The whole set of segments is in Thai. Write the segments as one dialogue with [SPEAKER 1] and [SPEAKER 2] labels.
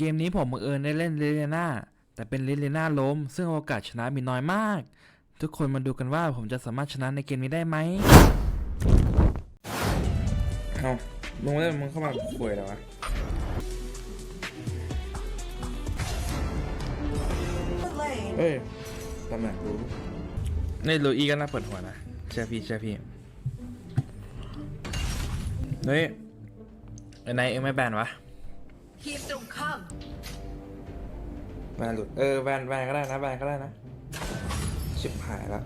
[SPEAKER 1] เกมนี้ผมบังเอิญได้เล่นลิเลนาแต่เป็นลิเลนาล้ม ซึ่งโอกาสชนะมีน้อยมาก ทุกคนมาดูกันว่าผมจะสามารถชนะในเกมนี้ได้ไหมเอามึงม่ได้มึงเข้ามาคุยแล้ววะเอ้ยตำแหน่งรู้นี่ลูอี้ก็น่าเปิดหัวนะเชื่อพี่เชื่อพี่เฮ้ยไอ้นายเอ็งไม่แบนวะ
[SPEAKER 2] ทีมตรงข้าม
[SPEAKER 1] แบนหลุด เออแบนแบนก็ได้นะแบนก็ได้นะ ชิบหายแล้ว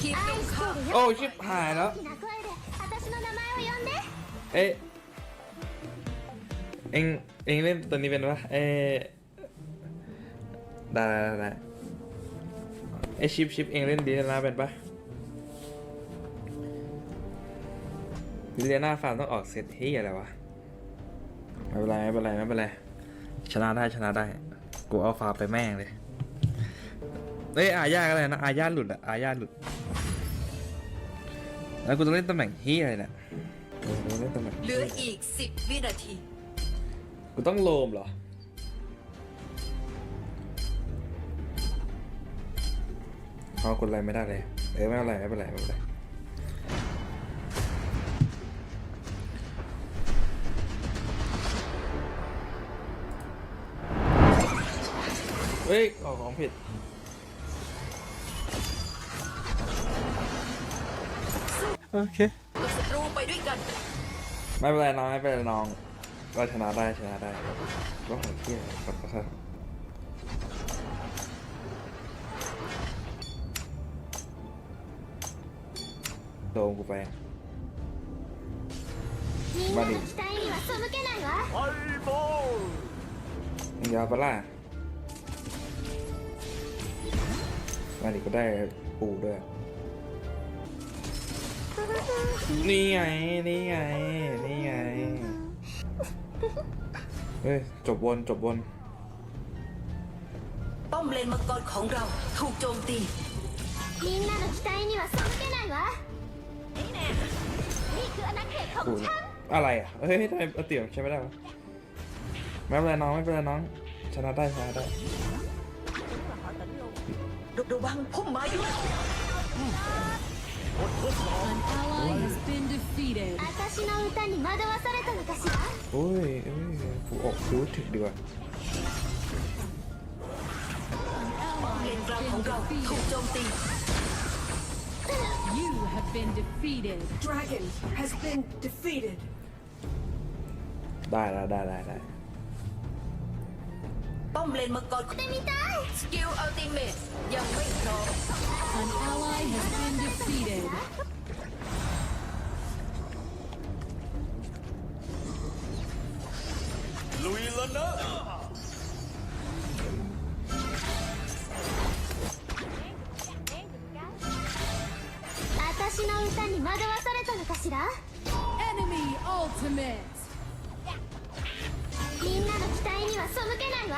[SPEAKER 2] ทีมตรงข้าม
[SPEAKER 1] โอ้ชิบหายแล้ว
[SPEAKER 3] 大きな声で私の名前を呼んで
[SPEAKER 1] เอ๊ะเอ็งเอ็งเล่นตัวนี้เป็นปะเอ๊ะได้ได้ได้ไอชิปชิปเอ็งเล่นดีนะเป็นปะลิเลียนาฟาร์มต้องออกเซตเฮียอะไรวะ ไม่เป็นไรไม่เป็นไรไม่เป็นไรชนะได้ชนะได้ กูเอาฟาร์มไปแม่งเลยเอ้ยอาญาก็ได้นะอาญาหลุดอะอาญาหลุด แล้วกูต้องเล่นตำแหน่งเฮียอะไรเนี่ยกูต้องเล่นตำแหน่ง
[SPEAKER 2] เหลืออีก10วินาที
[SPEAKER 1] กูต้องโลมเหรอเอากดอะไรไม่ได้เลย เอ้ยไม่เป็นไรไม่เป็นไรไม่เป็นไร ฮ้ยออกของผิด โอเค
[SPEAKER 2] กับศัตรูไปด้วยกัน
[SPEAKER 1] ไม่เป็นไรน้องไม่เป็นไรน้องเราชนะได้ชนะได้ก็ของเที่ยกดกระทะโดนกูไป
[SPEAKER 3] みんなの期待には背けないわ
[SPEAKER 1] มึงยาวปะล่ะ มาดิก็ได้ปูด้วย นี่ไง นี่ไง นี่ไง เฮ้ย จบวนจบวน
[SPEAKER 2] ป้อมเลนมังกรของเราถูกโจมตี
[SPEAKER 3] みんなの期待には背けないわนี่แน่นี่คืออาณาเขตของ
[SPEAKER 1] กู
[SPEAKER 3] ฉัน
[SPEAKER 1] อะไรอ่ะ เฮ้ยทำไมเอาเตี๋ยวใช้ไม่ได้วะไม่เป็นไรน้อง ไม่เป็นไรน้อง ชนะได้ชนะได้
[SPEAKER 2] ระวังพุ่มไม้ด้วย
[SPEAKER 4] An ally has been defeated.
[SPEAKER 3] 私の歌に惑わされたのかしら
[SPEAKER 1] โอ้ยเอ้ยกูออกรู้ถึกดีกว่า
[SPEAKER 2] เลนกลางของเราถูกโจมตี
[SPEAKER 4] You have been defeated.
[SPEAKER 2] Dragon has been defeated
[SPEAKER 1] ได้ได้ได้ได้ได้
[SPEAKER 2] ป้อมเลนมังกร
[SPEAKER 3] でみたい
[SPEAKER 2] สกิลอัลติเมทยังไม่พร้อม
[SPEAKER 4] An ally has been defeated.
[SPEAKER 5] ลุยแล้วนะ
[SPEAKER 3] 私の歌に惑わされたのかしら
[SPEAKER 4] Enemy ultimate.
[SPEAKER 3] は背けないわ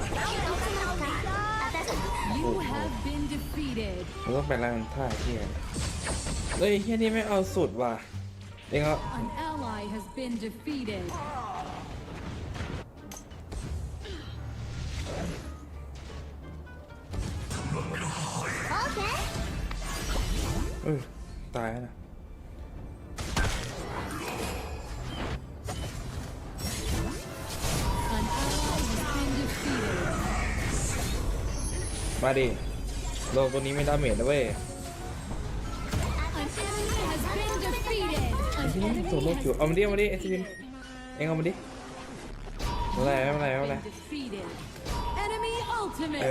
[SPEAKER 3] いつの間にか私
[SPEAKER 4] You have been defeated.
[SPEAKER 1] มันต้องเป็นอะไรมันท่าเที่ยเฮ้ยเฮียนี่ไม่เอาสุดว่ะเองเอา
[SPEAKER 4] An ally has been defeated.
[SPEAKER 3] オーケー
[SPEAKER 1] เออตายแล้วนะ มาดิโลกตัวนี้ไม่ดาเมจนะเว้ย
[SPEAKER 4] An enemy has been defeated.
[SPEAKER 1] ไอ้
[SPEAKER 4] An
[SPEAKER 1] ที่นี่
[SPEAKER 4] enemy
[SPEAKER 1] ตัวโลกอยู่
[SPEAKER 4] has
[SPEAKER 1] เอามาดิเอามาดิไอ้ซิลินเองเอามาดิไม่เป็นไรไม่เป็นไรไม่เป็นไร
[SPEAKER 4] been defeated. Enemy
[SPEAKER 1] เอ
[SPEAKER 4] ultimate.
[SPEAKER 1] อ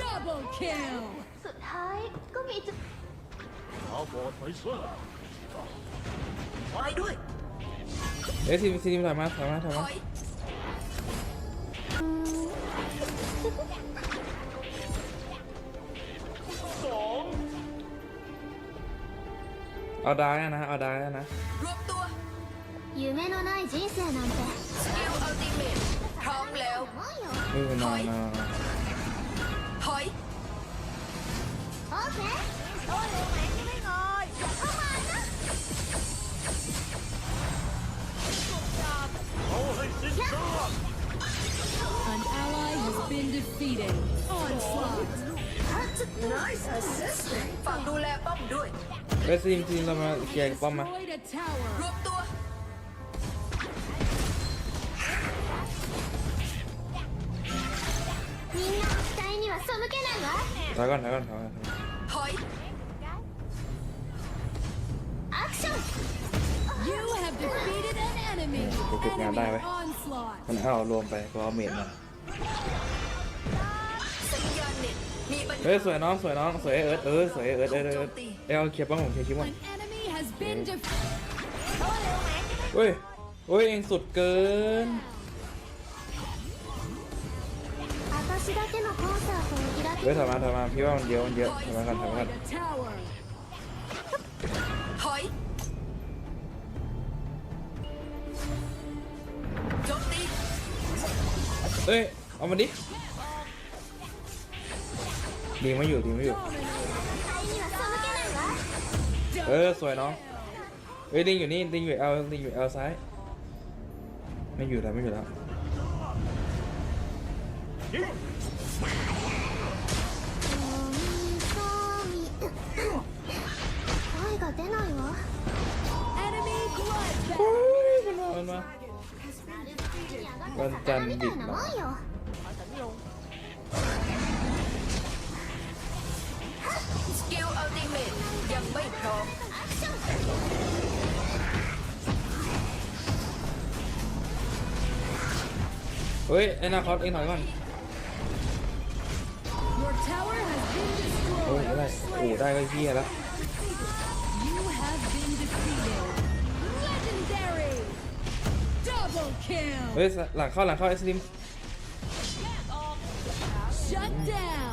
[SPEAKER 4] Double kill.
[SPEAKER 3] สุดท้ายก็มีจุด
[SPEAKER 5] เอาบอดไปซะ
[SPEAKER 2] ไปด้วย
[SPEAKER 1] เอ้ยซิลินซิลินถอยมาถอยมาถอย
[SPEAKER 2] ถ
[SPEAKER 1] มา เอาได้นะเอาได้นะ
[SPEAKER 2] ทพร้อมแล้ว
[SPEAKER 1] ออนอนนอนอ
[SPEAKER 2] ย
[SPEAKER 3] オ
[SPEAKER 2] ดูแลป้อมด้วย
[SPEAKER 1] เไสซีมซีเรามาเกียร์ป้อมมา
[SPEAKER 2] รวตัว
[SPEAKER 1] ถอก่อนก่อนก่อน
[SPEAKER 4] กูเก็บ
[SPEAKER 1] งานได้ไว้มันเอารวมไปกูเอาเมดมา
[SPEAKER 2] มีปัญ
[SPEAKER 1] เฮ้ย
[SPEAKER 2] หา
[SPEAKER 1] สวยน้องสวยน้องสวยเอิร์ธเออสวยเอิร์ธเอิร์ธเอิร์ธเอ้ยเอาเคลียร์ป้อมผมเคลียร์คิวหมด
[SPEAKER 4] An enemy has been defeated.
[SPEAKER 1] เฮ้ยเฮ้ยเองสุดเกิน
[SPEAKER 3] 私だけのコンサートを開
[SPEAKER 1] เฮ้ย
[SPEAKER 3] け
[SPEAKER 1] ถอยมาถอยมาพี่ว่ามันเยอะมันเยอะถอยมาก่อนถอยมาก่อน
[SPEAKER 4] Destroyed a tower.
[SPEAKER 2] ถอยโจมตี
[SPEAKER 1] เอ้ยเอามันดิ ดีไม่อยู่ดีไม่อยู่ เออสวยเนาะงเอ้ยลิงอยู่นี่ดิงอยู่เอลลิงอยู่เอลซ้าย ไม่อยู่แล้วไม่อยู่แล้ววันจันทร์
[SPEAKER 2] ดิบนะ เฮ้
[SPEAKER 1] ยไอ้นาคอสเองถอยก่อน
[SPEAKER 4] Your tower has been
[SPEAKER 1] โอ้ย
[SPEAKER 4] destroyed.
[SPEAKER 1] ได้โอ้ได้ก็เฮียแล้ว
[SPEAKER 4] You have been defeated. Legendary. Double kill.
[SPEAKER 1] เฮ้ย หลังเข้าหลังเข้าไอ้สลิม
[SPEAKER 4] Shut down.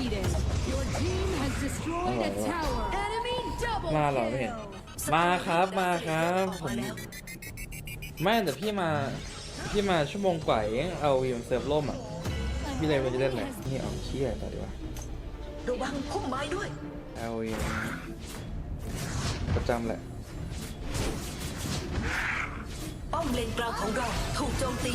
[SPEAKER 4] Defeated. Your team has destroyed a tower. Enemy double
[SPEAKER 1] มาเหรอไม่เห็น
[SPEAKER 4] kill.
[SPEAKER 1] มาครับมาครับผม ไม่แต่พี่มาพี่มาชั่วโมงกว่าเองเอาวีมันเซิร์ฟล่มอะพี่เลยมันจะเล่นไหนนี่เอาเชี่ยต่อดีกว่า
[SPEAKER 2] ระวังพุ่มไม้ด้วย
[SPEAKER 1] เอาวีประจำแหละ
[SPEAKER 2] ป้อมเลนกลางของเราถูกโจมตี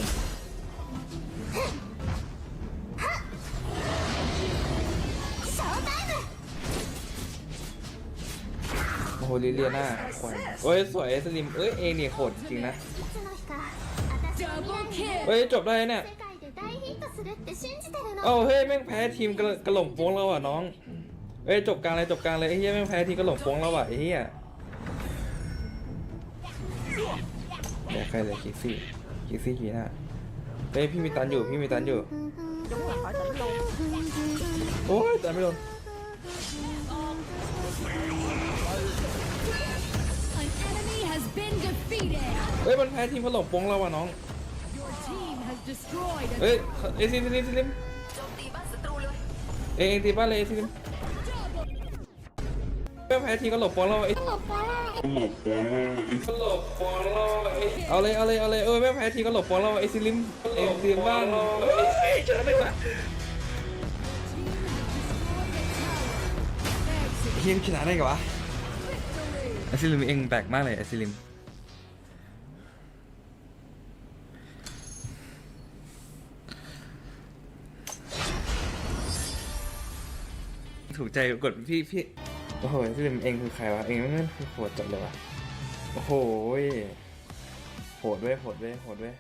[SPEAKER 1] โหลิเลียน่าเอ้ยสวยสลิมเอ้ยเองเนี่ยโหดจริงนะเฮ้ยจบได้เนี่ยเอ้าเฮ้ยแม่งแพ้ทีมกระหล่ำโป้งเราอะน้องเฮ้ยจบกลางเลยจบกลางเลยเฮ้ยแม่งแพ้ทีมกระหล่ำโป้งเราอะเฮ้ยแกใครเลยคิกซี่คิกซี่กี่น่ะเฮ้ยพี่มีตันอยู่พี่มีตันอยู่โอ้ยตัไม่โดน
[SPEAKER 4] An enemy has been defeated.
[SPEAKER 1] เฮ้ยมันแพ้ทีมกระหล่งโป้งแล้วอะน้อง
[SPEAKER 4] Your team has destroyed a
[SPEAKER 1] เฮ้ยเอยซิลิมซิลิมซิลิม
[SPEAKER 2] โจมตีบ้านศัตรูเลย
[SPEAKER 1] เองเองตีบ้านเลยซิลิม
[SPEAKER 4] double
[SPEAKER 1] แม่งแพ้ทีมกระหล่งโป้งแล้วไอ้กระหล่งโป้งแล้วไอ้เอาเลยเอาเลยเอาเลยเออแม่งแพ้ทีมกระหล่งโป้งแล้วไอ้ซิลิมเองตีบ้านเฮ้ยชนะได้ปะเฮียมชนะได้ไงวะไอซิลิมเองแปลกมากเลยไอซิลิม ถูกใจกดพี่พี่โอ้โหไอซิลิมเองคือใครวะ เองนั่นคือโหดจัดเลยวะ โอ้โหโหดเว้ยโหดเว้ยโหดเว้ย